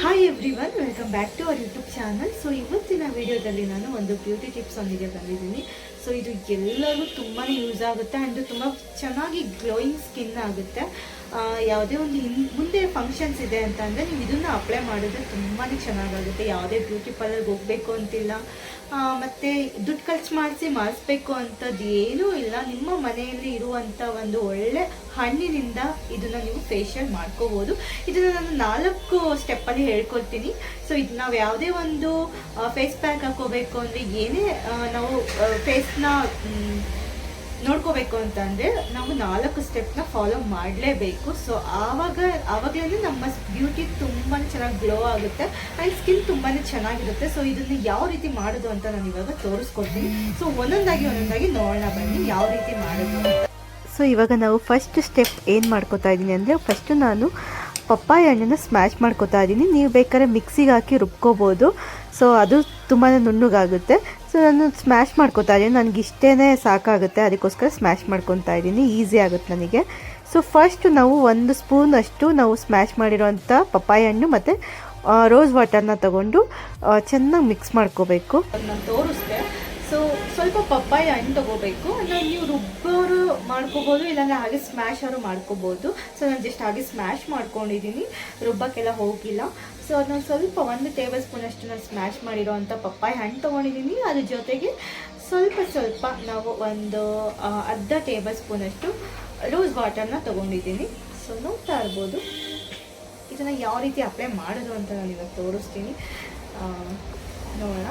Hi everyone welcome back to our YouTube channel so ಇವತ್ತಿನ ವಿಡಿಯೋದಲ್ಲಿ ನಾನು ಒಂದು ಬ್ಯೂಟಿ ಟಿಪ್ಸ್ ಒಂದಿಗೆ ಬಂದಿದ್ದೀನಿ. ಸೊ ಇದು ಎಲ್ಲರಿಗೂ ತುಂಬಾ ಯೂಸ್ ಆಗುತ್ತೆ ಆ್ಯಂಡ್ ತುಂಬ ಚೆನ್ನಾಗಿ ಗ್ಲೋಯಿಂಗ್ ಸ್ಕಿನ್ ಆಗುತ್ತೆ. ಯಾವುದೇ ಒಂದು ಇನ್ ಮುಂದೆ ಫಂಕ್ಷನ್ಸ್ ಇದೆ ಅಂತಂದರೆ ನೀವು ಇದನ್ನು ಅಪ್ಲೈ ಮಾಡಿದ್ರೆ ತುಂಬಾ ಚೆನ್ನಾಗಾಗುತ್ತೆ. ಯಾವುದೇ ಬ್ಯೂಟಿ ಪಾರ್ಲರ್ಗೆ ಹೋಗಬೇಕು ಅಂತಿಲ್ಲ. ಮತ್ತು ದುಡ್ಡು ಖರ್ಚು ಮಾಡಿಸಿ ಮಾಡಿಸ್ಬೇಕು ಅಂಥದ್ದು ಏನೂ ಇಲ್ಲ. ನಿಮ್ಮ ಮನೆಯಲ್ಲಿ ಇರುವಂಥ ಒಂದು ಒಳ್ಳೆ ಹಣ್ಣಿನಿಂದ ಇದನ್ನು ನೀವು ಫೇಶಿಯಲ್ ಮಾಡ್ಕೋಬೋದು. ಇದನ್ನು ನಾನು ನಾಲ್ಕು ಸ್ಟೆಪ್ಪಲ್ಲಿ ಹೇಳ್ಕೊಡ್ತೀನಿ. ಸೊ ಇದು ನಾವು ಯಾವುದೇ ಒಂದು ಫೇಸ್ ಪ್ಯಾಕ್ ಹಾಕೋಬೇಕು ಅಂದರೆ ಏನೇ ನಾವು ಫೇಸ್ನ ನೋಡ್ಕೋಬೇಕು ಅಂತಂದರೆ ನಾವು ನಾಲ್ಕು ಸ್ಟೆಪ್ನ ಫಾಲೋ ಮಾಡಲೇಬೇಕು. ಸೊ ಆವಾಗ, ಆವಾಗಲೇ ನಮ್ಮ ಬ್ಯೂಟಿ ತುಂಬಾ ಚೆನ್ನಾಗಿ ಗ್ಲೋ ಆಗುತ್ತೆ. ಆ್ಯಂಡ್ ಸ್ಕಿನ್ ತುಂಬಾ ಚೆನ್ನಾಗಿರುತ್ತೆ. ಸೊ ಇದನ್ನು ಯಾವ ರೀತಿ ಮಾಡೋದು ಅಂತ ನಾನು ಇವಾಗ ತೋರಿಸ್ಕೊಡ್ತೀನಿ. ಸೊ ಒಂದೊಂದಾಗಿ ಒಂದೊಂದಾಗಿ ನೋಡೋಣ ಬನ್ನಿ ಯಾವ ರೀತಿ ಮಾಡೋದು ಅಂತ. ಸೊ ಇವಾಗ ನಾವು ಫಸ್ಟ್ ಸ್ಟೆಪ್ ಏನು ಮಾಡ್ಕೋತಾ ಇದ್ದೀನಿ ಅಂದರೆ ಫಸ್ಟು ನಾನು ಪಪ್ಪಾಯ ಹಣ್ಣನ್ನು ಸ್ಮ್ಯಾಶ್ ಮಾಡ್ಕೋತಾ ಇದ್ದೀನಿ ನೀವು ಬೇಕಾದ್ರೆ ಮಿಕ್ಸಿಗೆ ಹಾಕಿ ರುಬ್ಕೋಬೋದು. ಸೊ ಅದು ತುಂಬಾ ನುಣ್ಣಗಾಗುತ್ತೆ. ಸೊ ನಾನು ಸ್ಮ್ಯಾಶ್ ಮಾಡ್ಕೋತಾ ಇದ್ದೀನಿ. ನನಗೆ ಇಷ್ಟೇ ಸಾಕಾಗುತ್ತೆ. ಅದಕ್ಕೋಸ್ಕರ ಸ್ಮ್ಯಾಶ್ ಮಾಡ್ಕೊತಾ ಇದ್ದೀನಿ. ಈಸಿ ಆಗುತ್ತೆ ನನಗೆ. ಸೊ ಫಸ್ಟ್ ನಾವು ಒಂದು ಸ್ಪೂನಷ್ಟು ನಾವು ಸ್ಮ್ಯಾಶ್ ಮಾಡಿರೋಂಥ ಪಪ್ಪಾಯ ಹಣ್ಣು ಮತ್ತು ರೋಸ್ ವಾಟರ್ನ ತಗೊಂಡು ಚೆನ್ನಾಗಿ ಮಿಕ್ಸ್ ಮಾಡ್ಕೋಬೇಕು. ನಾನು ತೋರಿಸ್ದೆ. ಸೊ ಸ್ವಲ್ಪ ಪಪ್ಪಾಯ ಹಣ್ಣು ತಗೋಬೇಕು. ಅಂದರೆ ನೀವು ರುಬ್ಬೋರು ಮಾಡ್ಕೋಬೋದು, ಇಲ್ಲಾಂದರೆ ಹಾಗೆ ಸ್ಮ್ಯಾಶ್ ಅವರು ಮಾಡ್ಕೋಬೋದು. ಸೊ ನಾನು ಜಸ್ಟ್ ಹಾಗೆ ಸ್ಮ್ಯಾಶ್ ಮಾಡ್ಕೊಂಡಿದ್ದೀನಿ. ರುಬ್ಬಕ್ಕೆಲ್ಲ ಹೋಗಿಲ್ಲ. ಸೊ ಅದನ್ನ ಸ್ವಲ್ಪ ಒಂದು ಟೇಬಲ್ ಸ್ಪೂನ್ ಅಷ್ಟು ನಾನು ಸ್ಮ್ಯಾಶ್ ಮಾಡಿರೋ ಅಂಥ ಪಪ್ಪಾಯ ಹಣ್ಣು ತೊಗೊಂಡಿದ್ದೀನಿ ಅದ್ರ ಜೊತೆಗೆ ಸ್ವಲ್ಪ ಸ್ವಲ್ಪ ನಾವು ಒಂದು ಅರ್ಧ ಟೇಬಲ್ ಸ್ಪೂನಷ್ಟು ರೋಸ್ ವಾಟರ್ನ ತೊಗೊಂಡಿದ್ದೀನಿ ಸೊ ನೋಡ್ತಾ ಇರ್ಬೋದು. ಇದನ್ನು ಯಾವ ರೀತಿ ಅಪ್ಲೈ ಮಾಡೋದು ಅಂತ ನಾನು ಇವಾಗ ತೋರಿಸ್ತೀನಿ. ನೋಡೋಣ.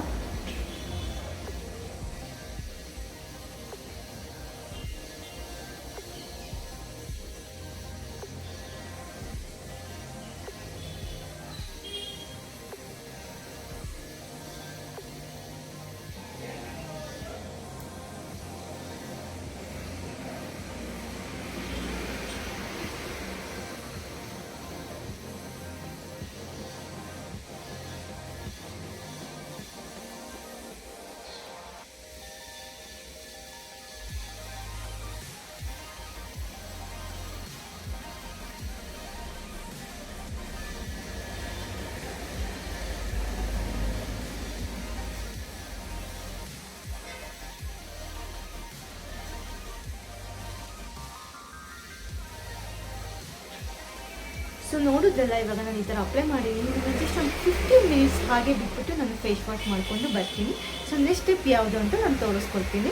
ಸೊ ನೋಡಿದ್ರಲ್ಲ ಇವಾಗ ನಾನು ಈ ಥರ ಅಪ್ಲೈ ಮಾಡಿದ್ದೀನಿ ಜಸ್ಟ್ ಒಂದು ಫಿಫ್ಟೀನ್ ಮಿನಿಟ್ಸ್ ಹಾಗೆ ಬಿಟ್ಬಿಟ್ಟು ನಾನು ಫೇಸ್ ವಾಶ್ ಮಾಡಿಕೊಂಡು ಬರ್ತೀನಿ. ಸೊ ನೆಕ್ಸ್ಟ್ ಸ್ಟೆಪ್ ಯಾವುದು ಅಂತ ನಾನು ತೋರಿಸ್ಕೊಡ್ತೀನಿ.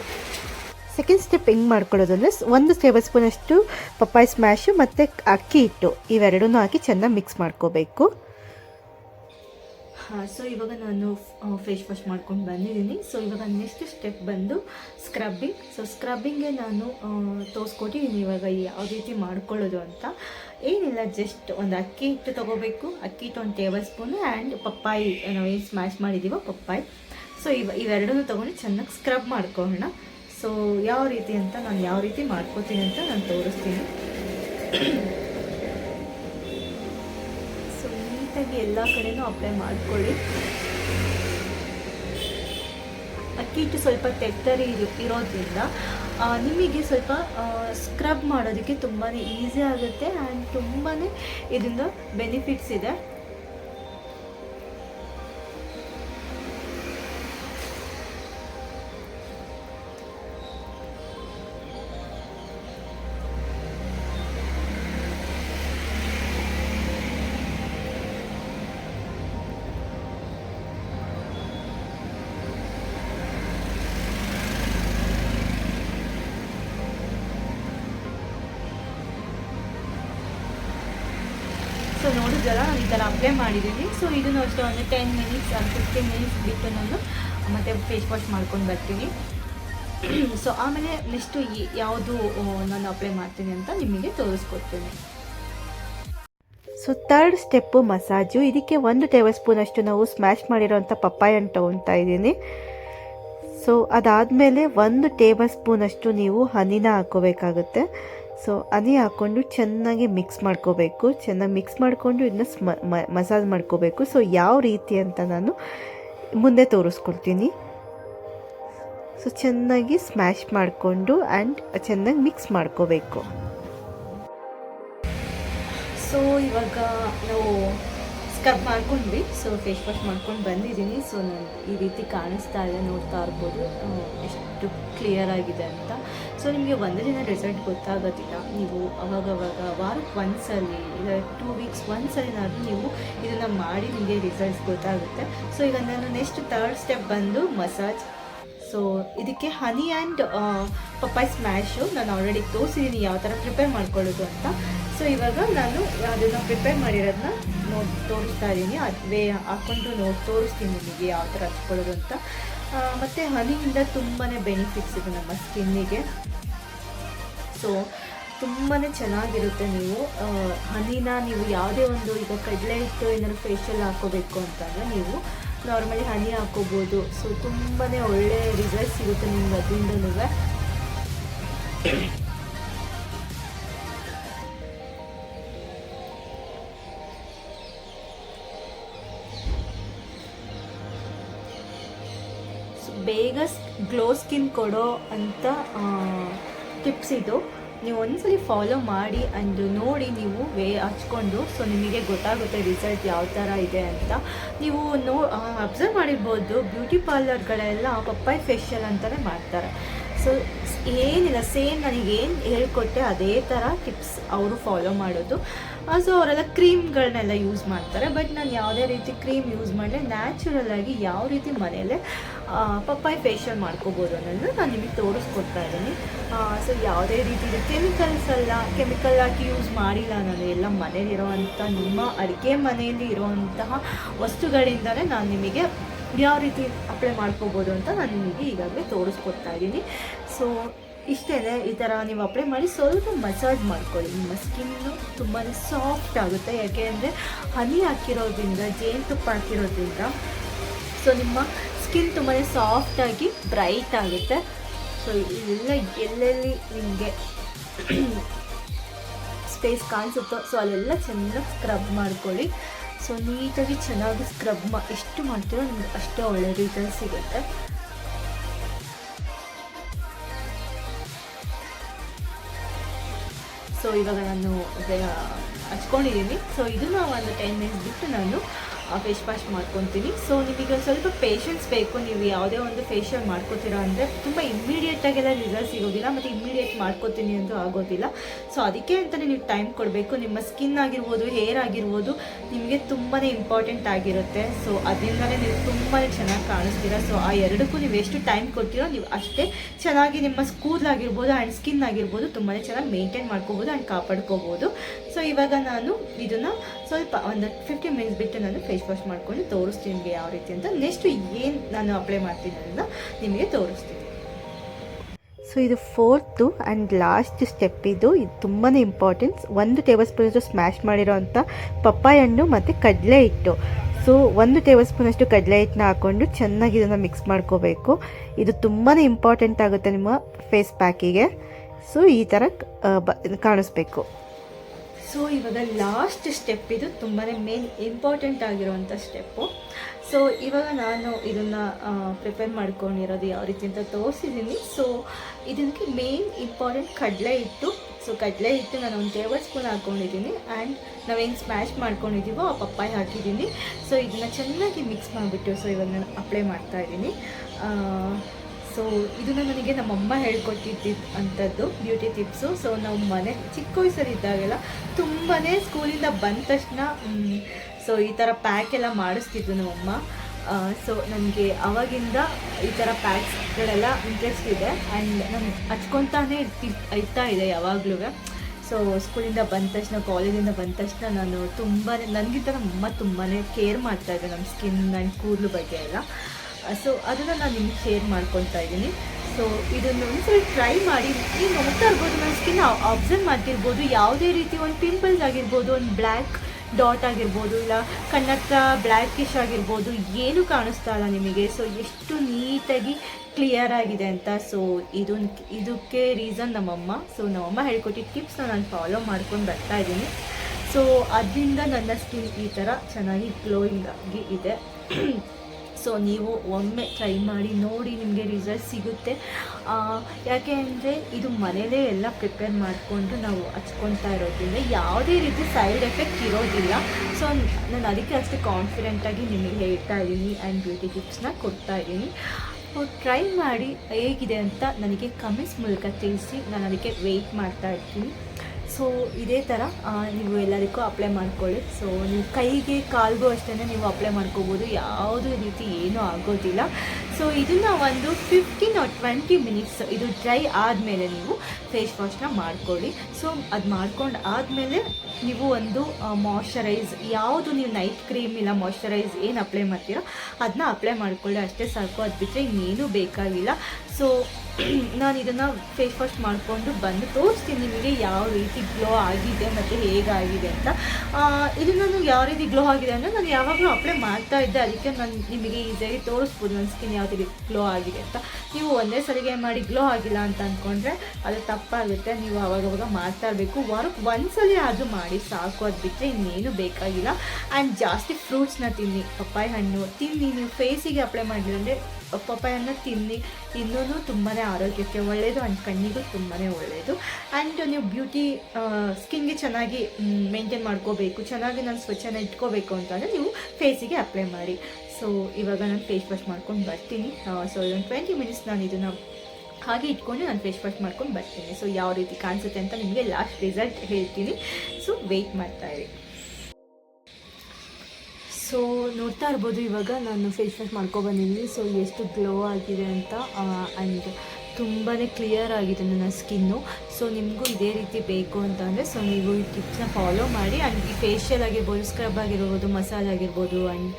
ಸೆಕೆಂಡ್ ಸ್ಟೆಪ್ ಹೆಂಗೆ ಮಾಡ್ಕೊಳ್ಳೋದು ಅಂದರೆ ಒಂದು ಟೇಬಲ್ ಸ್ಪೂನಷ್ಟು ಪಪ್ಪಾಯಿ ಸ್ಮ್ಯಾಶು ಮತ್ತು ಅಕ್ಕಿ ಹಿಟ್ಟು ಇವೆರಡನ್ನೂ ಹಾಕಿ ಚೆನ್ನಾಗಿ ಮಿಕ್ಸ್ ಮಾಡ್ಕೋಬೇಕು. ಸೊ ಇವಾಗ ನಾನು ಫೇಸ್ ವಾಶ್ ಮಾಡ್ಕೊಂಡು ಬಂದಿದ್ದೀನಿ. ಸೊ ಇವಾಗ ನೆಕ್ಸ್ಟ್ ಸ್ಟೆಪ್ ಬಂದು ಸ್ಕ್ರಬ್ಬಿಂಗ್ ಸೊ ಸ್ಕ್ರಬ್ಬಿಂಗೆ ನಾನು ತೋರಿಸ್ಕೊಟ್ಟಿದ್ದೀನಿ ಇವಾಗ ಯಾವ ರೀತಿ ಮಾಡ್ಕೊಳ್ಳೋದು ಅಂತ. ಏನಿಲ್ಲ ಜಸ್ಟ್ ಒಂದು ಅಕ್ಕಿ ಹಿಟ್ಟು ತೊಗೋಬೇಕು. ಅಕ್ಕಿ ಹಿಟ್ಟು ಒಂದು ಟೇಬಲ್ ಸ್ಪೂನು ಆ್ಯಂಡ್ ಪಪ್ಪಾಯಿ ನಾವು ಏನು ಸ್ಮ್ಯಾಶ್ ಮಾಡಿದ್ದೀವೋ ಪಪ್ಪಾಯಿ. ಸೊ ಇವ, ಇವೆರಡನ್ನೂ ತೊಗೊಂಡು ಚೆನ್ನಾಗಿ ಸ್ಕ್ರಬ್ ಮಾಡ್ಕೊಳ್ಳೋಣ. ಸೊ ಯಾವ ರೀತಿ ಅಂತ ನಾನು ಯಾವ ರೀತಿ ಮಾಡ್ಕೋತೀನಿ ಅಂತ ನಾನು ತೋರಿಸ್ತೀನಿ. ಎಲ್ಲ ಕಡೆನೂ ಅಪ್ಲೈ ಮಾಡ್ಕೊಳ್ಳಿ. ಅಕ್ಕಿ ಹಿಟ್ಟು ಸ್ವಲ್ಪ ತೆತ್ತರಿ ಇರು ಇರೋದ್ರಿಂದ ನಿಮಗೆ ಸ್ವಲ್ಪ ಸ್ಕ್ರಬ್ ಮಾಡೋದಕ್ಕೆ ತುಂಬಾ ಈಸಿ ಆಗುತ್ತೆ ಆ್ಯಂಡ್ ತುಂಬಾ ಇದರಿಂದ ಬೆನಿಫಿಟ್ಸ್ ಇದೆ. ನೋಡಿದ್ರಲ್ಲ ನಾನು ಈ ಥರ ಅಪ್ಲೈ ಮಾಡಿದ್ದೀನಿ ಸೊ ಇದನ್ನು ಅಷ್ಟೇ ಒಂದು ಟೆನ್ ಮಿನಿಟ್ಸ್ ಫಿಫ್ಟೀನ್ ಮಿನಿಟ್ಸ್ ಬಿಟ್ಟು ನಾನು ಮತ್ತೆ ಫೇಸ್ ವಾಶ್ ಮಾಡ್ಕೊಂಡು ಬರ್ತೀನಿ. ಸೊ ಆಮೇಲೆ ನೆಕ್ಸ್ಟು ಯಾವುದು ನಾನು ಅಪ್ಲೈ ಮಾಡ್ತೀನಿ ಅಂತ ನಿಮಗೆ ತೋರಿಸ್ಕೊಡ್ತೀನಿ. ಸೊ ತರ್ಡ್ ಸ್ಟೆಪ್ಪು ಮಸಾಜು ಇದಕ್ಕೆ ಒಂದು ಟೇಬಲ್ ಸ್ಪೂನಷ್ಟು ನಾವು ಸ್ಮ್ಯಾಶ್ ಮಾಡಿರೋಂಥ ಪಪ್ಪಾಯ ತೊಗೊತಾ ಇದ್ದೀನಿ. ಸೊ ಅದಾದಮೇಲೆ ಒಂದು ಟೇಬಲ್ ಸ್ಪೂನಷ್ಟು ನೀವು ಹನಿನ ಹಾಕೋಬೇಕಾಗುತ್ತೆ ಸೊ ಅದೇ ಹಾಕ್ಕೊಂಡು ಚೆನ್ನಾಗಿ ಮಿಕ್ಸ್ ಮಾಡ್ಕೋಬೇಕು. ಚೆನ್ನಾಗಿ ಮಿಕ್ಸ್ ಮಾಡಿಕೊಂಡು ಇದನ್ನ ಸ್ಮ ಮಸಾಜ್ ಮಾಡ್ಕೋಬೇಕು. ಸೊ ಯಾವ ರೀತಿ ಅಂತ ನಾನು ಮುಂದೆ ತೋರಿಸ್ಕೊಡ್ತೀನಿ. ಸೊ ಚೆನ್ನಾಗಿ ಸ್ಮ್ಯಾಶ್ ಮಾಡಿಕೊಂಡು ಆ್ಯಂಡ್ ಚೆನ್ನಾಗಿ ಮಿಕ್ಸ್ ಮಾಡ್ಕೋಬೇಕು. ಸೊ ಇವಾಗ ನಾವು ಸ್ಕ್ರಬ್ ಮಾಡ್ಕೊಂಡ್ವಿ. ಸೊ ಫೇಸ್ ವಾಶ್ ಮಾಡ್ಕೊಂಡು ಬಂದಿದ್ದೀನಿ. ಸೊ ನಾನು ಈ ರೀತಿ ಕಾಣಿಸ್ತಾ ಇದೆ, ನೋಡ್ತಾ ಇರ್ಬೋದು. ಎಷ್ಟು ಕ್ಲಿಯರ್ ಆಗಿದೆ ಅಂತ. ಸೊ ನಿಮಗೆ ಒಂದೇ ದಿನ ರಿಸಲ್ಟ್ ಗೊತ್ತಾಗೋದಿಲ್ಲ. ನೀವು ಅವಾಗವಾಗ ವಾರಕ್ಕೆ ಒಂದ್ಸಲಿ ಇಲ್ಲ ಟೂ ವೀಕ್ಸ್ ಒಂದ್ಸಲಿನಾದ್ರೂ ನೀವು ಇದನ್ನು ಮಾಡಿ ನಿಮಗೆ ರಿಸಲ್ಟ್ಸ್ ಗೊತ್ತಾಗುತ್ತೆ. ಸೊ ಈಗ ನಾನು ನೆಕ್ಸ್ಟ್ ತರ್ಡ್ ಸ್ಟೆಪ್ ಬಂದು ಮಸಾಜ್ ಸೊ ಇದಕ್ಕೆ ಹನಿ ಆ್ಯಂಡ್ ಪಪ್ಪಾಯಿ ಸ್ಮ್ಯಾಶು ನಾನು ಆಲ್ರೆಡಿ ತೋರಿಸಿದ್ದೀನಿ ಯಾವ ಥರ ಪ್ರಿಪೇರ್ ಮಾಡ್ಕೊಳ್ಳೋದು ಅಂತ. ಸೊ ಇವಾಗ ನಾನು ಅದನ್ನು ಪ್ರಿಪೇರ್ ಮಾಡಿರೋದನ್ನ ನೋಡಿ, ತೋರಿಸ್ತಾ ಇದ್ದೀನಿ ಅದುವೇ ಹಾಕ್ಕೊಂಡು ನೋಡಿ, ತೋರಿಸ್ತೀನಿ ನಿಮಗೆ ಯಾವ ಥರ ಹಚ್ಕೊಳ್ಳೋದು ಅಂತ. ಮತ್ತು ಹನಿಯಿಂದ ತುಂಬಾ ಬೆನಿಫಿಟ್ಸ್ ಇದೆ ನಮ್ಮ ಸ್ಕಿನ್ನಿಗೆ. ಸೊ ತುಂಬಾ ಚೆನ್ನಾಗಿರುತ್ತೆ ನೀವು ಹನಿನ ನೀವು ಯಾವುದೇ ಒಂದು ಈಗ ಕಡಲೆ ಹಿಟ್ಟು ಏನಾದ್ರು ಫೇಶಿಯಲ್ ಹಾಕೋಬೇಕು ಅಂತಂದರೆ ನೀವು ನಾರ್ಮಲಿ ಹನಿ ಹಾಕೋಬೋದು. ಸೊ ತುಂಬಾ ಒಳ್ಳೆ ರಿಸಲ್ಟ್ ಸಿಗುತ್ತೆ ನಿಮ್ಗೆ ಅದರಿಂದನೂ ಬೇಗ ಗ್ಲೋ ಸ್ಕಿನ್ ಕೊಡೋ ಅಂತ ಟಿಪ್ಸ್ ಇದು. ನೀವು ಒಂದ್ಸಲಿ ಫಾಲೋ ಮಾಡಿ ಆ್ಯಂಡ್ ನೋಡಿ ನೀವು ವೇ ಹಚ್ಕೊಂಡು ಸೊ ನಿಮಗೆ ಗೊತ್ತಾಗುತ್ತೆ ರಿಸಲ್ಟ್ ಯಾವ ಥರ ಇದೆ ಅಂತ. ನೀವು ನೋ ಅಬ್ಸರ್ವ್ ಮಾಡಿರ್ಬೋದು ಬ್ಯೂಟಿ ಪಾರ್ಲರ್ಗಳೆಲ್ಲ ಪಪ್ಪಾಯಿ ಫೇಶಿಯಲ್ ಅಂತಲೇ ಮಾಡ್ತಾರೆ. ಸೊ ಏನಿಲ್ಲ ಸೇಮ್ ನನಗೇನು ಹೇಳ್ಕೊಟ್ಟೆ, ಅದೇ ಥರ ಟಿಪ್ಸ್ ಅವರು ಫಾಲೋ ಮಾಡೋದು. ಸೊ ಅವರೆಲ್ಲ ಕ್ರೀಮ್ಗಳನ್ನೆಲ್ಲ ಯೂಸ್ ಮಾಡ್ತಾರೆ. ಬಟ್ ನಾನು ಯಾವುದೇ ರೀತಿ ಕ್ರೀಮ್ ಯೂಸ್ ಮಾಡಲಿ ನ್ಯಾಚುರಲ್ ಆಗಿ ಯಾವ ರೀತಿ ಮನೆಯಲ್ಲೇ ಪಪ್ಪಾಯಿ ಫೇಶಿಯಲ್ ಮಾಡ್ಕೋಬೋದು ಅನ್ನೋದನ್ನು ನಾನು ನಿಮಗೆ ತೋರಿಸ್ಕೊಡ್ತಾ ಇದ್ದೀನಿ. ಸೊ ಯಾವುದೇ ರೀತಿ ಕೆಮಿಕಲ್ಸ್ ಅಲ್ಲ ಕೆಮಿಕಲ್ ಹಾಕಿ ಯೂಸ್ ಮಾಡಿಲ್ಲ ನಾನು ಎಲ್ಲ ಮನೇಲಿರೋವಂಥ ನಿಮ್ಮ ಅಡುಗೆ ಮನೆಯಲ್ಲಿ ಇರೋವಂತಹ ವಸ್ತುಗಳಿಂದಲೇ ನಾನು ನಿಮಗೆ ಯಾವ ರೀತಿ ಅಪ್ಲೈ ಮಾಡ್ಕೋಬೋದು ಅಂತ ನಾನು ನಿಮಗೆ ಈಗಾಗಲೇ ತೋರಿಸ್ಕೊಡ್ತಾ ಇದ್ದೀನಿ. ಸೊ ಇಷ್ಟೇ ಈ ಥರ ನೀವು ಅಪ್ಲೈ ಮಾಡಿ ಸ್ವಲ್ಪ ಮಸಾಜ್ ಮಾಡ್ಕೊಳ್ಳಿ. ನಿಮ್ಮ ಸ್ಕಿನ್ನು ತುಂಬಾ ಸಾಫ್ಟ್ ಆಗುತ್ತೆ. ಯಾಕೆ ಅಂದರೆ ಹನಿ ಹಾಕಿರೋದ್ರಿಂದ, ಜೇನುತುಪ್ಪ ಹಾಕಿರೋದ್ರಿಂದ ಸೊ ನಿಮ್ಮ ಸ್ಕಿನ್ ತುಂಬಾ ಸಾಫ್ಟಾಗಿ ಬ್ರೈಟ್ ಆಗುತ್ತೆ. ಸೊ ಎಲ್ಲ ಎಲ್ಲೆಲ್ಲಿ ನಿಮಗೆ ಸ್ಪೇಸ್ ಕಾಣಿಸುತ್ತೋ ಸೊ ಅಲ್ಲೆಲ್ಲ ಚೆನ್ನಾಗಿ ಸ್ಕ್ರಬ್ ಮಾಡ್ಕೊಳ್ಳಿ. ಸೊ ನೀಟಾಗಿ ಚೆನ್ನಾಗಿ ಸ್ಕ್ರಬ್ ಮಾ, ಎಷ್ಟು ಮಾಡ್ತೀರೋ ನಿಮ್ಗೆ ಅಷ್ಟೇ ಒಳ್ಳೆ ರಿಸಲ್ಟ್ ಸಿಗುತ್ತೆ. ಸೊ ಇವಾಗ ನಾನು ಬೇಗ ಹಚ್ಕೊಂಡಿದ್ದೀನಿ ಸೊ ಇದನ್ನು ಒಂದು ಟೆನ್ ಮಿನಿಟ್ಸ್ ಬಿಟ್ಟು ನಾನು ಫೇಸ್ ವಾಶ್ ಮಾಡ್ಕೊತೀನಿ. ಸೊ ನಿಮಗೆ ಸ್ವಲ್ಪ ಪೇಷನ್ಸ್ ಬೇಕು. ನೀವು ಯಾವುದೇ ಒಂದು ಫೇಶಿಯಲ್ ಮಾಡ್ಕೋತೀರಾ ಅಂದರೆ ತುಂಬ ಇಮ್ಮಿಡಿಯೇಟಾಗೆಲ್ಲ ರಿಸಲ್ಟ್ ಸಿಗೋದಿಲ್ಲ ಮತ್ತು ಇಮ್ಮಿಡಿಯೇಟ್ ಮಾಡ್ಕೋತೀನಿ ಅಂತೂ ಆಗೋದಿಲ್ಲ. ಸೊ ಅದಕ್ಕೆ ಅಂತಲೇ ನೀವು ಟೈಮ್ ಕೊಡಬೇಕು. ನಿಮ್ಮ ಸ್ಕಿನ್ ಆಗಿರ್ಬೋದು ಹೇರ್ ಆಗಿರ್ಬೋದು, ನಿಮಗೆ ತುಂಬಾ ಇಂಪಾರ್ಟೆಂಟ್ ಆಗಿರುತ್ತೆ. ಸೊ ಅದರಿಂದಲೇ ನೀವು ತುಂಬಾ ಚೆನ್ನಾಗಿ ಕಾಣಿಸ್ತೀರಾ. ಸೊ ಆ ಎರಡಕ್ಕೂ ನೀವು ಎಷ್ಟು ಟೈಮ್ ಕೊಡ್ತೀರೋ ನೀವು ಅಷ್ಟೇ ಚೆನ್ನಾಗಿ ನಿಮ್ಮ ಸ್ಕೂಲ್ ಆಗಿರ್ಬೋದು ಆ್ಯಂಡ್ ಸ್ಕಿನ್ ಆಗಿರ್ಬೋದು ತುಂಬಾ ಚೆನ್ನಾಗಿ ಮೇಂಟೈನ್ ಮಾಡ್ಕೋಬೋದು ಆ್ಯಂಡ್ ಕಾಪಾಡ್ಕೋಬೋದು. ಸೊ ಇವಾಗ ನಾನು ಇದನ್ನು ಸ್ವಲ್ಪ ಒಂದು ಫಿಫ್ಟಿ ಮಿನಿಟ್ಸ್ ಬಿಟ್ಟು ನಾನು ಫೇಸ್ ವಾಶ್ ಮಾಡ್ಕೊಂಡು ತೋರಿಸ್ತೀನಿ ನಿಮಗೆ ಯಾವ ರೀತಿ ಅಂತ. ನೆಕ್ಸ್ಟ್ ಏನು ನಾನು ಅಪ್ಲೈ ಮಾಡ್ತೀನಿ ಅದನ್ನು ನಿಮಗೆ ತೋರಿಸ್ತೀನಿ. ಸೊ ಇದು ಫೋರ್ತು ಆ್ಯಂಡ್ ಲಾಸ್ಟ್ ಸ್ಟೆಪ್ ಇದು. ಇದು ತುಂಬಾ ಇಂಪಾರ್ಟೆನ್ಸ್ ಒಂದು ಟೇಬಲ್ ಸ್ಪೂನಷ್ಟು ಸ್ಮ್ಯಾಶ್ ಮಾಡಿರೋ ಅಂಥ ಪಪ್ಪಾಯ ಹಣ್ಣು ಮತ್ತು ಕಡಲೆ ಹಿಟ್ಟು. ಸೊ ಒಂದು ಟೇಬಲ್ ಸ್ಪೂನಷ್ಟು ಕಡಲೆ ಹಿಟ್ಟನ್ನ ಹಾಕ್ಕೊಂಡು ಚೆನ್ನಾಗಿ ಇದನ್ನು ಮಿಕ್ಸ್ ಮಾಡ್ಕೋಬೇಕು. ಇದು ತುಂಬಾ ಇಂಪಾರ್ಟೆಂಟ್ ಆಗುತ್ತೆ ನಿಮ್ಮ ಫೇಸ್ ಪ್ಯಾಕಿಗೆ ಸೊ ಈ ಥರ ಕಾಣಿಸ್ಬೇಕು. ಸೊ ಇವಾಗ ಲಾಸ್ಟ್ ಸ್ಟೆಪ್ ಇದು ತುಂಬಾ ಮೇನ್ ಇಂಪಾರ್ಟೆಂಟ್ ಆಗಿರುವಂಥ ಸ್ಟೆಪ್ಪು ಸೊ ಇವಾಗ ನಾನು ಇದನ್ನು ಪ್ರಿಪೇರ್ ಮಾಡ್ಕೊಂಡಿರೋದು ಯಾವ ರೀತಿ ಅಂತ ತೋರಿಸಿದ್ದೀನಿ ಸೊ ಇದಕ್ಕೆ ಮೇನ್ ಇಂಪಾರ್ಟೆಂಟ್ ಕಡಲೆ ಹಿಟ್ಟು. ಸೊ ಕಡಲೆ ಹಿಟ್ಟು ನಾನು ಒಂದು ಟೇಬಲ್ ಸ್ಪೂನ್ ಹಾಕ್ಕೊಂಡಿದ್ದೀನಿ ಆ್ಯಂಡ್ ನಾವೇನು ಸ್ಮ್ಯಾಶ್ ಮಾಡ್ಕೊಂಡಿದ್ದೀವೋ ಆ ಪಪ್ಪಾಯಿ ಹಾಕಿದ್ದೀನಿ ಸೊ ಇದನ್ನು ಚೆನ್ನಾಗಿ ಮಿಕ್ಸ್ ಮಾಡಿಬಿಟ್ಟು ಸೊ ಇವಾಗ ನಾನು ಅಪ್ಲೈ ಮಾಡ್ತಾ ಇದ್ದೀನಿ ಸೊ ಇದನ್ನು ನನಗೆ ನಮ್ಮಮ್ಮ ಹೇಳ್ಕೊಟ್ಟಿದ್ದು ಅಂಥದ್ದು ಬ್ಯೂಟಿ ಟಿಪ್ಸು ಸೊ ನಾವು ಮನೆ ಚಿಕ್ಕ ವಯಸ್ಸಲ್ಲಿದ್ದಾಗೆಲ್ಲ ತುಂಬಾ ಸ್ಕೂಲಿಂದ ಬಂದ ತಕ್ಷಣ ಸೊ ಈ ಥರ ಪ್ಯಾಕ್ ಎಲ್ಲ ಮಾಡಿಸ್ತಿದ್ದು ನಮ್ಮಮ್ಮ ಸೊ ನನಗೆ ಅವಾಗಿಂದ ಈ ಥರ ಪ್ಯಾಕ್ಸ್ಗಳೆಲ್ಲ ಇಂಟ್ರೆಸ್ಟ್ ಇದೆ. ಆ್ಯಂಡ್ ನಾನು ಹಚ್ಕೊತಾನೆ ಇರ್ತಿ ಇದೆ ಯಾವಾಗಲೂ. ಸೊ ಸ್ಕೂಲಿಂದ ಬಂದ ತಕ್ಷಣ ಕಾಲೇಜಿಂದ ಬಂದ ತಕ್ಷಣ ನಾನು ತುಂಬಾ ನನಗಿಂತ ನಮ್ಮಮ್ಮ ತುಂಬಾ ಕೇರ್ ಮಾಡ್ತಾ ಇದ್ದೆ ನಮ್ಮ ಸ್ಕಿನ್ ಆ್ಯಂಡ್ ಕೂದಲು ಬಗ್ಗೆ ಎಲ್ಲ. ಸೊ ಅದನ್ನು ನಾನು ನಿಮ್ಗೆ ಶೇರ್ ಮಾಡ್ಕೊತಾ ಇದ್ದೀನಿ. ಸೊ ಇದನ್ನು ಒಂದ್ಸಲ ಟ್ರೈ ಮಾಡಿ, ನೀವು ನೋಡ್ತಾ ಇರ್ಬೋದು ನನ್ನ ಸ್ಕಿನ್ ಅಬ್ಸರ್ವ್ ಮಾಡ್ತಿರ್ಬೋದು, ಯಾವುದೇ ರೀತಿ ಒಂದು ಪಿಂಪಲ್ಸ್ ಆಗಿರ್ಬೋದು, ಒಂದು ಬ್ಲ್ಯಾಕ್ ಡಾಟ್ ಆಗಿರ್ಬೋದು, ಇಲ್ಲ ಕಣ್ಣತ್ರ ಬ್ಲ್ಯಾಕಿಶ್ ಆಗಿರ್ಬೋದು, ಏನು ಕಾಣಿಸ್ತಾ ಇಲ್ಲ ನಿಮಗೆ. ಸೊ ಎಷ್ಟು ನೀಟಾಗಿ ಕ್ಲಿಯರ್ ಆಗಿದೆ ಅಂತ. ಸೊ ಇದು ಇದಕ್ಕೆ ರೀಸನ್ ನಮ್ಮಮ್ಮ. ಸೊ ನಮ್ಮಮ್ಮ ಹೇಳ್ಕೊಟ್ಟಿದ್ದ ಟಿಪ್ಸ್ನ ನಾನು ಫಾಲೋ ಮಾಡ್ಕೊಂಡು ಬರ್ತಾ ಇದ್ದೀನಿ. ಸೊ ಅದರಿಂದ ನನ್ನ ಸ್ಕಿನ್ ಈ ಥರ ಚೆನ್ನಾಗಿ ಗ್ಲೋಯಿಂಗ್ ಆಗಿ ಇದೆ. ಸೊ ನೀವು ಒಮ್ಮೆ ಟ್ರೈ ಮಾಡಿ ನೋಡಿ ನಿಮಗೆ ರಿಸಲ್ಟ್ ಸಿಗುತ್ತೆ. ಯಾಕೆ ಅಂದರೆ ಇದು ಮನೆಯಲ್ಲೇ ಎಲ್ಲ ಪ್ರಿಪೇರ್ ಮಾಡಿಕೊಂಡು ನಾವು ಹಚ್ಕೊತಾ ಇರೋದ್ರಿಂದ ಯಾವುದೇ ರೀತಿ ಸೈಡ್ ಎಫೆಕ್ಟ್ ಇರೋದಿಲ್ಲ. ಸೊ ನಾನು ಅದಕ್ಕೆ ಅಷ್ಟೇ ಕಾನ್ಫಿಡೆಂಟಾಗಿ ನಿಮಗೆ ಹೇಳ್ತಾ ಇದ್ದೀನಿ ಆ್ಯಂಡ್ ಬ್ಯೂಟಿ ಟಿಪ್ಸ್ನ ಕೊಡ್ತಾ ಇದ್ದೀನಿ. ಟ್ರೈ ಮಾಡಿ ಹೇಗಿದೆ ಅಂತ ನನಗೆ ಕಮೆಂಟ್ಸ್ ಮೂಲಕ ತಿಳಿಸಿ. ನಾನು ಅದಕ್ಕೆ ವೆಯ್ಟ್ ಮಾಡ್ತಾ ಇರ್ತೀನಿ. ಸೊ ಇದೇ ಥರ ನೀವು ಎಲ್ಲದಕ್ಕೂ ಅಪ್ಲೈ ಮಾಡ್ಕೊಳ್ಳಿ. ಸೊ ನೀವು ಕೈಗೆ ಕಾಲ್ಗೂ ಅಷ್ಟೇ ನೀವು ಅಪ್ಲೈ ಮಾಡ್ಕೋಬೋದು. ಯಾವುದೇ ರೀತಿ ಏನೂ ಆಗೋದಿಲ್ಲ. ಸೊ ಇದನ್ನು ಒಂದು ಫಿಫ್ಟೀನ್ ಆರ್ ಟ್ವೆಂಟಿ ಮಿನಿಟ್ಸ್ ಇದು ಡ್ರೈ ಆದಮೇಲೆ ನೀವು ಫೇಸ್ ವಾಶ್ನ ಮಾಡ್ಕೊಳ್ಳಿ. ಸೊ ಅದು ಮಾಡ್ಕೊಂಡು ಆದಮೇಲೆ ನೀವು ಒಂದು ಮಾಯ್ಶ್ಚರೈಸ್ ಯಾವುದು ನೀವು ನೈಟ್ ಕ್ರೀಮ್ ಇಲ್ಲ ಮಾಯ್ಶ್ಚರೈಸ್ ಏನು ಅಪ್ಲೈ ಮಾಡ್ತೀರೋ ಅದನ್ನ ಅಪ್ಲೈ ಮಾಡ್ಕೊಳ್ಳಿ. ಅಷ್ಟೇ ಸಾಕು. ಅದು ಬಿಟ್ಟರೆ ಇನ್ನೇನು ಬೇಕಾಗಿಲ್ಲ. ಸೊ ನಾನು ಇದನ್ನು ಫೇಸ್ ವಾಶ್ ಮಾಡಿಕೊಂಡು ಬಂದು ತೋರಿಸ್ತೀನಿ ನಿಮಗೆ ಯಾವ ರೀತಿ ಗ್ಲೋ ಆಗಿದೆ ಮತ್ತು ಹೇಗಾಗಿದೆ ಅಂತ. ಇದು ನಾನು ಯಾವ ರೀತಿ ಗ್ಲೋ ಆಗಿದೆ ಅಂದರೆ ನಾನು ಯಾವಾಗಲೂ ಅಪ್ಲೈ ಮಾಡ್ತಾ ಇದ್ದೆ. ಅದಕ್ಕೆ ನಾನು ನಿಮಗೆ ಈಸಿಯಾಗಿ ತೋರಿಸ್ಬೋದು. ನನ್ನ ಸ್ಕಿನ್ ಯಾವ ರೀತಿ ಗ್ಲೋ ಆಗಿದೆ ಅಂತ. ನೀವು ಒಂದೇ ಸಲಿಗೆ ಮಾಡಿ ಗ್ಲೋ ಆಗಿಲ್ಲ ಅಂತ ಅಂದ್ಕೊಂಡ್ರೆ ಅದು ತಪ್ಪಾಗುತ್ತೆ. ನೀವು ಅವಾಗವಾಗ ಮಾಡ್ತಾ ಇರಬೇಕು. ವಾರಕ್ಕೆ ಒಂದ್ಸಲಿ ಆದರೂ ಮಾಡಿ ಸಾಕು. ಅದು ಬಿಟ್ಟರೆ ಇನ್ನೇನು ಬೇಕಾಗಿಲ್ಲ. ಆ್ಯಂಡ್ ಜಾಸ್ತಿ ಫ್ರೂಟ್ಸ್ನ ತಿನ್ನಿ. ಪಪ್ಪಾಯಿ ಹಣ್ಣು ತಿನ್ನಿ. ನೀವು ಫೇಸಿಗೆ ಅಪ್ಲೈ ಮಾಡಿದ್ರೆ ಪಪ್ಪಾಯನ್ನ ತಿನ್ನಿ ಇನ್ನೂ ತುಂಬಾ ಆರೋಗ್ಯಕ್ಕೆ ಒಳ್ಳೆಯದು ಆ್ಯಂಡ್ ಕಣ್ಣಿಗೂ ತುಂಬಾ ಒಳ್ಳೆಯದು ಆ್ಯಂಡ್ ನೀವು ಬ್ಯೂಟಿ ಸ್ಕಿನ್ಗೆ ಚೆನ್ನಾಗಿ ಮೇಂಟೈನ್ ಮಾಡ್ಕೋಬೇಕು, ಚೆನ್ನಾಗಿ ನಾನು ಸ್ವಚ್ಛನ ಇಟ್ಕೋಬೇಕು ಅಂತಂದರೆ ನೀವು ಫೇಸಿಗೆ ಅಪ್ಲೈ ಮಾಡಿ. ಸೊ ಇವಾಗ ನಾನು ಫೇಸ್ ವಾಶ್ ಮಾಡ್ಕೊಂಡು ಬರ್ತೀನಿ. ಸೊ ಇದೊಂದು ಟ್ವೆಂಟಿ ಮಿನಿಟ್ಸ್ ನಾನು ಇದನ್ನು ಹಾಗೆ ಇಟ್ಕೊಂಡು ನಾನು ಫೇಸ್ ವಾಶ್ ಮಾಡ್ಕೊಂಡು ಬರ್ತೀನಿ. ಸೊ ಯಾವ ರೀತಿ ಕಾಣಿಸುತ್ತೆ ಅಂತ ನಿಮಗೆ ಲಾಸ್ಟ್ ರಿಸಲ್ಟ್ ಹೇಳ್ತೀನಿ. ಸೊ ವೆಯ್ಟ್ ಮಾಡ್ತಾಯಿರಿ ಸೊ ನೋಡ್ತಾ ಇರ್ಬೋದು, ಇವಾಗ ನಾನು ಫೇಸ್ ವಾಶ್ ಮಾಡ್ಕೊಬಂದಿದ್ದೀನಿ ಸೊ ಎಷ್ಟು ಗ್ಲೋ ಆಗಿದೆ ಅಂತ ಆ್ಯಂಡ್ ತುಂಬಾ ಕ್ಲಿಯರ್ ಆಗಿದೆ ನನ್ನ ಸ್ಕಿನ್ನು ಸೊ ನಿಮಗೂ ಇದೇ ರೀತಿ ಬೇಕು ಅಂತ ಅಂದರೆ ಸೊ ನೀವು ಈ ಟಿಪ್ಸ್ನ ಫಾಲೋ ಮಾಡಿ ಆ್ಯಂಡ್ ಈ ಫೇಶಿಯಲ್ ಆಗಿರ್ಬೋದು ಸ್ಕ್ರಬ್ ಆಗಿರ್ಬೋದು ಮಸಾಜ್ ಆಗಿರ್ಬೋದು ಆ್ಯಂಡ್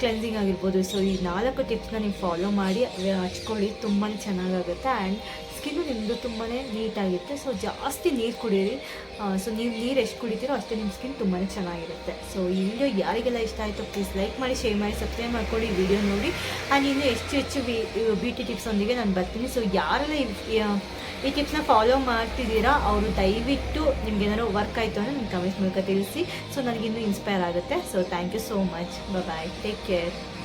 ಕ್ಲೆನ್ಸಿಂಗ್ ಆಗಿರ್ಬೋದು. ಸೊ ಈ ನಾಲ್ಕು ಟಿಪ್ಸ್ನ ನೀವು ಫಾಲೋ ಮಾಡಿ ಹಚ್ಕೊಳ್ಳಿ. ತುಂಬಾ ಚೆನ್ನಾಗಾಗುತ್ತೆ. ಆ್ಯಂಡ್ ಸ್ಕಿನ್ನು ನಿಮ್ಮದು ತುಂಬಾ ನೀಟಾಗಿರುತ್ತೆ. ಸೊ ಜಾಸ್ತಿ ನೀರು ಕುಡೀರಿ. ಸೊ ನೀವು ನೀರು ಎಷ್ಟು ಕುಡಿತೀರೋ ಅಷ್ಟೇ ನಿಮ್ಮ ಸ್ಕಿನ್ ತುಂಬಾ ಚೆನ್ನಾಗಿರುತ್ತೆ. ಸೊ ಈ ವಿಡಿಯೋ ಯಾರಿಗೆಲ್ಲ ಇಷ್ಟ ಆಯಿತು ಪ್ಲೀಸ್ ಲೈಕ್ ಮಾಡಿ ಶೇರ್ ಮಾಡಿ ಸಬ್ಸ್ಕ್ರೈಬ್ ಮಾಡ್ಕೊಳ್ಳಿ. ಈ ವಿಡಿಯೋ ನೋಡಿ. ಆ್ಯಂಡ್ ಇನ್ನೂ ಹೆಚ್ಚು ಹೆಚ್ಚು ಬ್ಯೂಟಿ ಟಿಪ್ಸೊಂದಿಗೆ ನಾನು ಬರ್ತೀನಿ. ಸೊ ಯಾರೆಲ್ಲ ಈ- ಈ ಟಿಪ್ಸ್ನ ಫಾಲೋ ಮಾಡ್ತಿದ್ದೀರಾ, ಅವರು ದಯವಿಟ್ಟು ನಿಮ್ಗೆ ಏನಾದ್ರು ವರ್ಕ್ ಆಯಿತು ಅಂದರೆ ನಿಮ್ಮ ಕಮೆಂಟ್ಸ್ ಮೂಲಕ ತಿಳಿಸಿ. ಸೊ ನನಗಿನ್ನೂ ಇನ್ಸ್ಪೈರ್ ಆಗುತ್ತೆ. So thank you so much bye take care